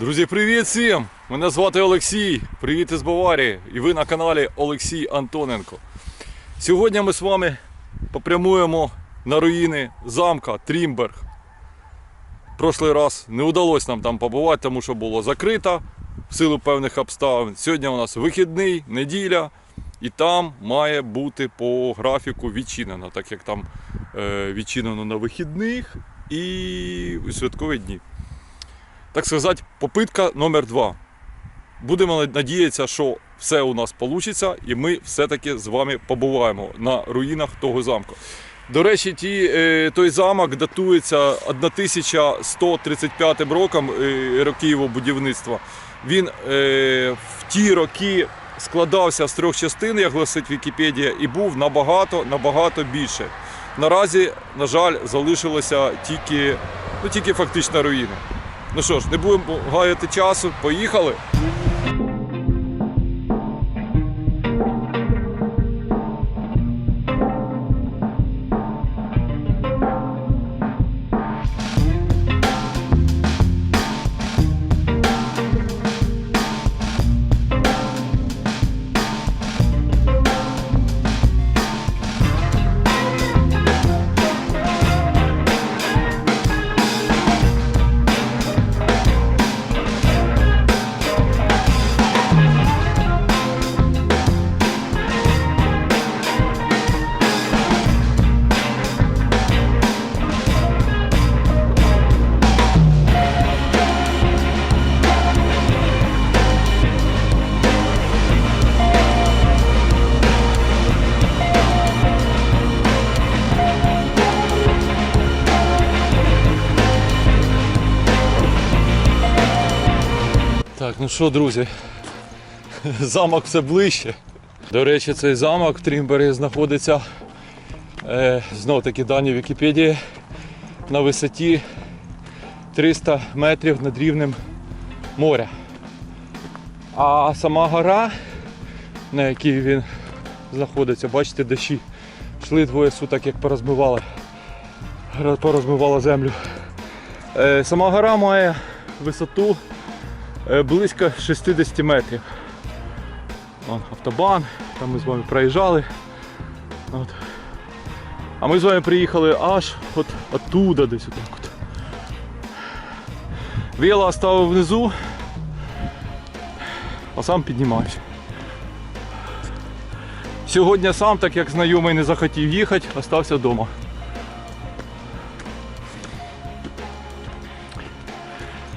Друзі, привіт всім! Мене звати Олексій. Привіт із Баварії. І ви на каналі Олексій Антоненко. Сьогодні ми з вами попрямуємо на руїни замка Трімберг. Прошлий раз не вдалося нам там побувати, тому що було закрито в силу певних обставин. Сьогодні у нас вихідний, неділя, і там має бути по графіку відчинено, так як там е, відчинено на вихідних і у святкові дні так сказати, попитка номер два. Будемо надіятися, що все у нас вийде, і ми все-таки з вами побуваємо на руїнах того замку. До речі, ті, е, той замок датується 1135 роком е, років будівництва. Він е, в ті роки складався з трьох частин, як гласить Вікіпедія, і був набагато набагато більше. Наразі, на жаль, залишилося тільки, ну, тільки фактично руїни. Ну що ж, не будемо гаяти часу, поїхали. Ну що, друзі, замок все ближче. До речі, цей замок в Трімбері знаходиться е, знов таки дані Вікіпедії на висоті 300 метрів над рівнем моря. А сама гора, на якій він знаходиться, бачите, дощі йшли двоє суток, як порозмивали, порозмивала землю. Е, сама гора має висоту близько 60 метрів. Вон, автобан, там ми з вами проїжджали. От. А ми з вами приїхали аж от оттуда десь отак от. Вело оставив внизу, а сам піднімаюсь. Сьогодні сам, так як знайомий не захотів їхати, остався вдома.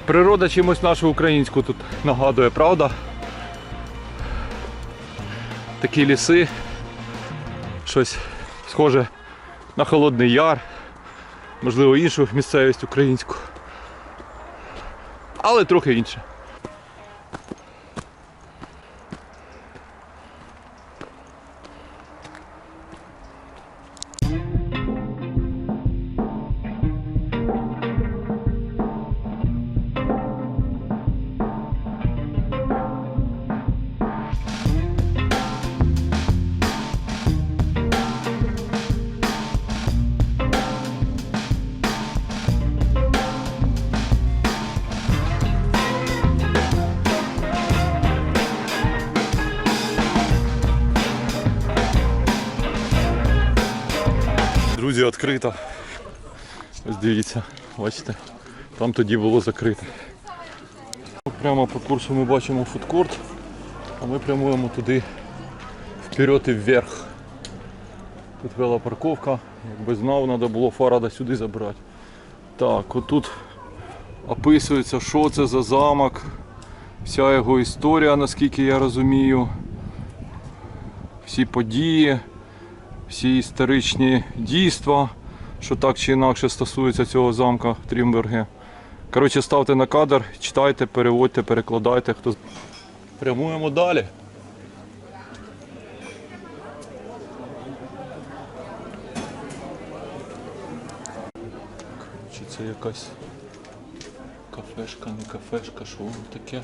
Природа чимось нашу українську тут нагадує, правда? Такі ліси, щось схоже на Холодний Яр, можливо іншу місцевість українську. Але трохи інше. Друзі, відкрито. Ось дивіться, бачите, там тоді було закрито. Прямо по курсу ми бачимо фудкорт, а ми прямуємо туди вперед і вверх. Тут велопарковка, якби знав, треба було Фарада сюди забрати. Так, отут описується, що це за замок, вся його історія, наскільки я розумію, всі події всі історичні дійства, що так чи інакше стосуються цього замка в Трімберге. Коротше, ставте на кадр, читайте, переводьте, перекладайте. Хто... Прямуємо далі. Коротше, це якась кафешка, не кафешка, що воно таке?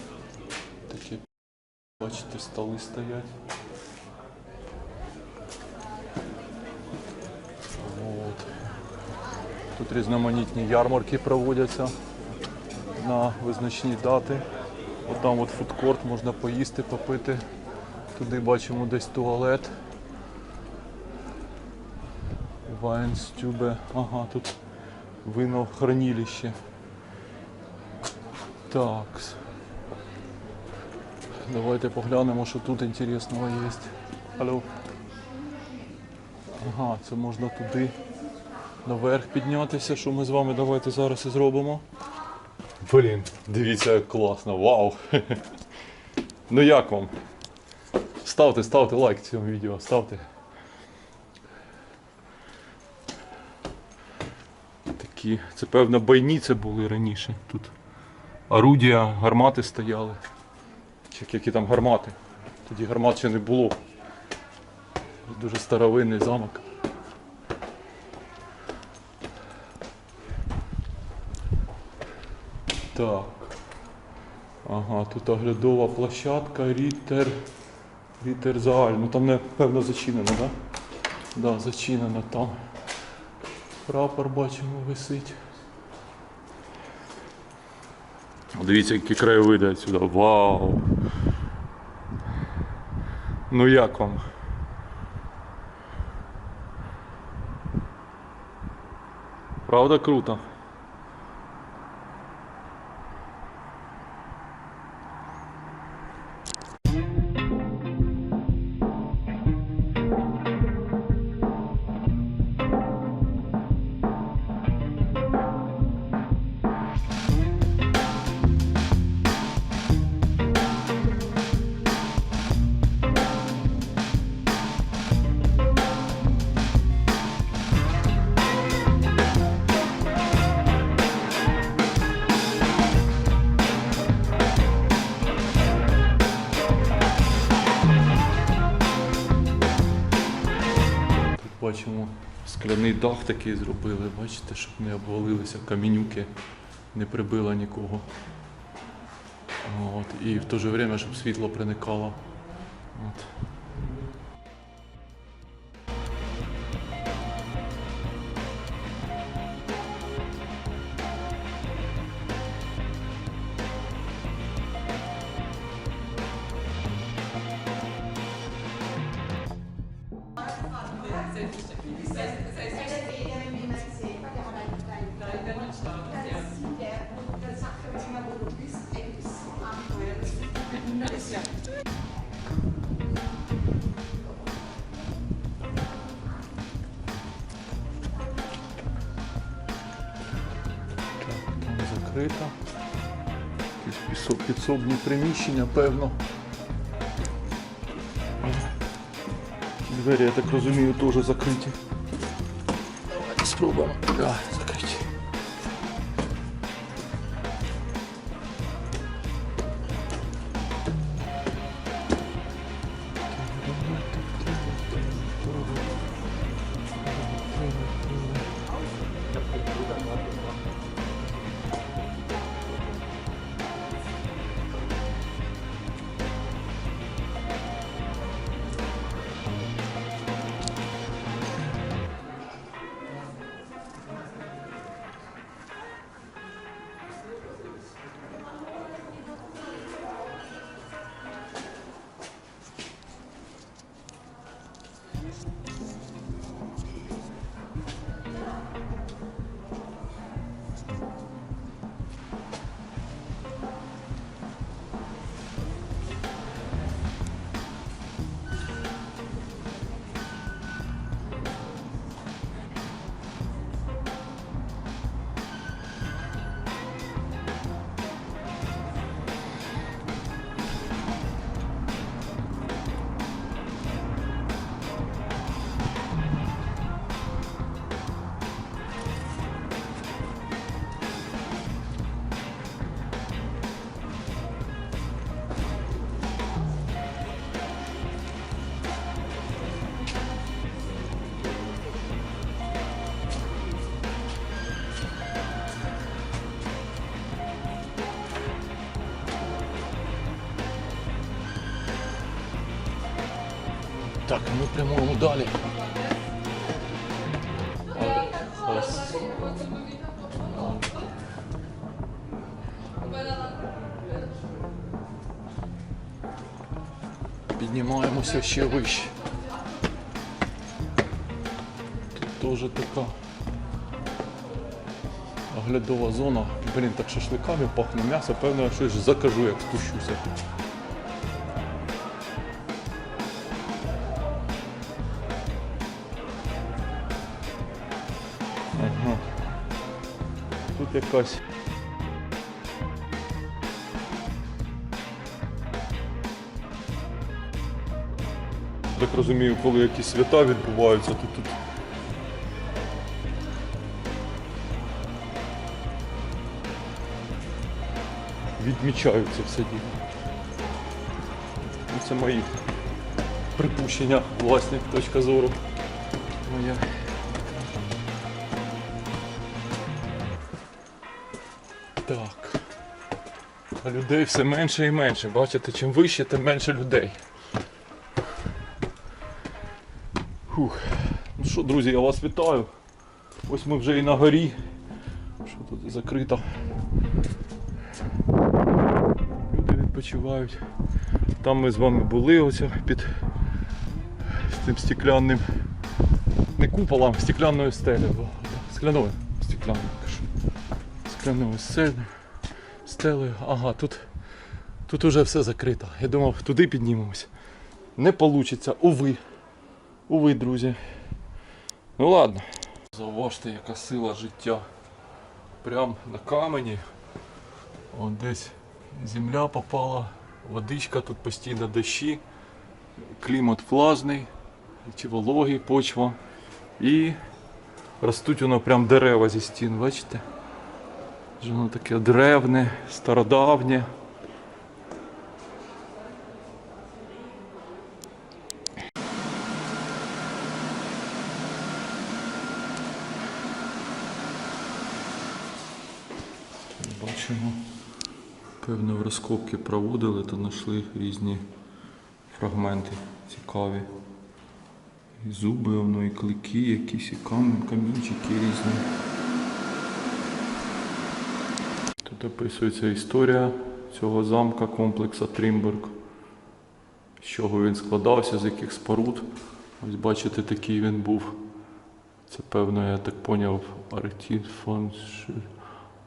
Таке, бачите, столи стоять. От. Тут різноманітні ярмарки проводяться. на визначні дати. От там от фудкорт, можна поїсти, попити. Туди бачимо десь туалет. Вайнстюбе. Ага, тут винохранилище. Так. Давайте поглянемо, що тут інтересного є. Алло. Ага, це можна туди наверх піднятися, що ми з вами давайте зараз і зробимо. Блін, дивіться, як класно, вау! Ну як вам? Ставте, ставте лайк цьому відео, ставте. Такі, це певно бойниці були раніше тут. Орудія, гармати стояли. Чи які там гармати? Тоді гармат ще не було. Дуже старовинний замок. Так. Ага, тут оглядова площадка, рітер. Рітер Зааль. Ну там напевно зачинено, так? Да? Да, зачинено там. Прапор бачимо висить. Дивіться, які краєвиди отсюда. Вау! Ну як вам? Правда круто? Скляний дах такий зробили, бачите, щоб не обвалилися камінюки, не прибило нікого. От, і в то же время, щоб світло проникало. От. Там закрито. Якісь підсобні приміщення, певно. Двері, я так розумію, теж закриті. Давайте спробуємо. Да. Так, ми прямуємо далі. Піднімаємося ще вище. Тут теж така оглядова зона. Блін, так шашликами пахне м'ясо, певно, я щось закажу, як спущуся. Якась. Так розумію, коли якісь свята відбуваються, то тут. Відмічаються все діло. Ну, Це мої припущення, власні точка зору. Моя. Так. А людей все менше і менше. Бачите, чим вище, тим менше людей. Фух. Ну що, друзі, я вас вітаю. Ось ми вже і на горі. Що тут закрито. Люди відпочивають. Там ми з вами були ось під цим стеклянним. Не куполом, стеклянною стелею. Скляною. Стекляною Скляною стелею. Стелею. Ага, тут, тут уже все закрито. Я думав, туди піднімемось. Не вийде, уви. Уви, друзі. Ну ладно. Зауважте, яка сила життя. Прям на камені. От десь земля попала, водичка, тут постійно дощі, клімат влажний, чи вологий, почва. І ростуть воно прям дерева зі стін, бачите? Вже Воно таке древне, стародавнє. Бачимо, певно, в розкопки проводили та знайшли різні фрагменти цікаві. І зуби, воно, і клики, якісь, і камінчики різні. Тут описується історія цього замка, комплекса Трімберг. З чого він складався, з яких споруд. Ось бачите, такий він був. Це певно, я так поняв, фон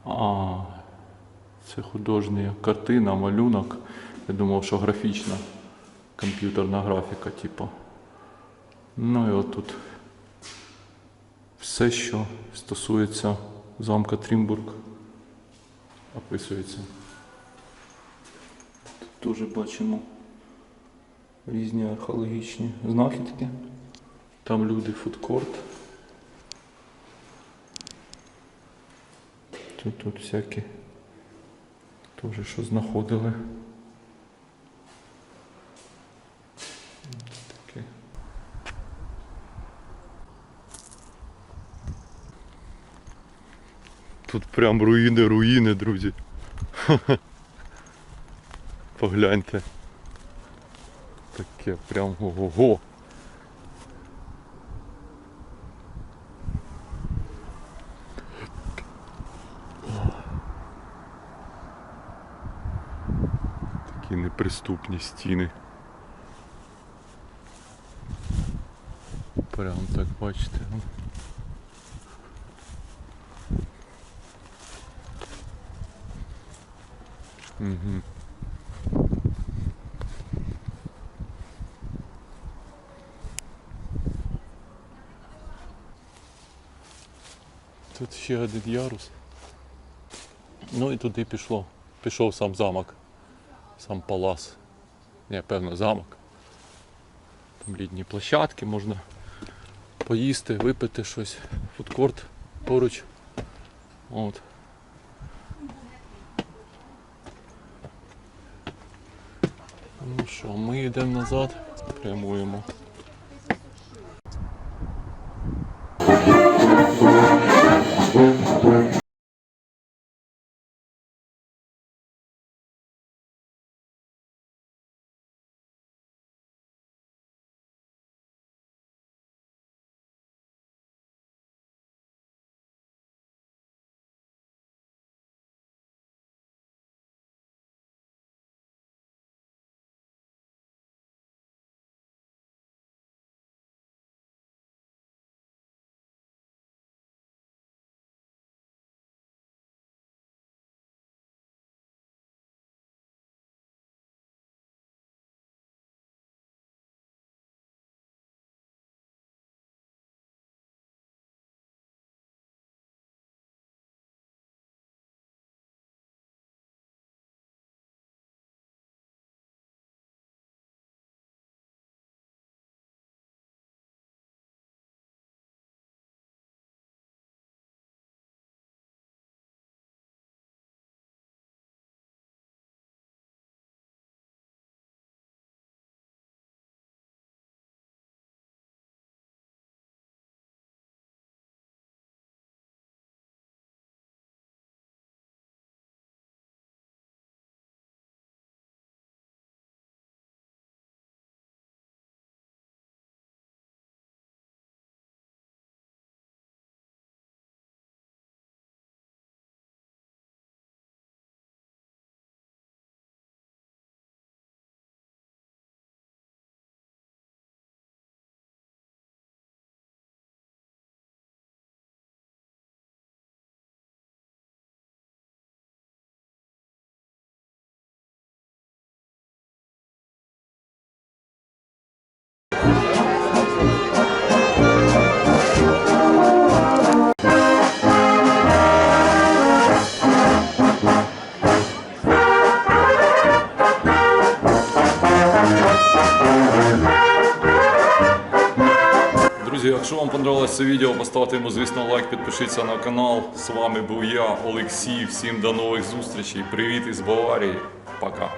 А, це художня картина, малюнок. Я думав, що графічна комп'ютерна графіка, типу. Ну і отут все, що стосується замка Трімбург, описується. Тут теж бачимо різні археологічні знахідки. Там люди фудкорт. Тут, тут всякі теж що знаходили. Тут прям руїни, руїни, друзі. Погляньте. Таке прям ого-го. Такі неприступні стіни. Прям так бачите. Тут ще один ярус. Ну і туди пішло. Пішов сам замок. Сам палац. Не, певно, замок. Там літні площадки, можна поїсти, випити щось. Фудкорт поруч. От. що, ми йдемо назад, прямуємо. Поставте йому, звісно, лайк, підпишіться на канал. З вами був я, Олексій. Всім до нових зустрічей. Привіт із Баварії. Пока.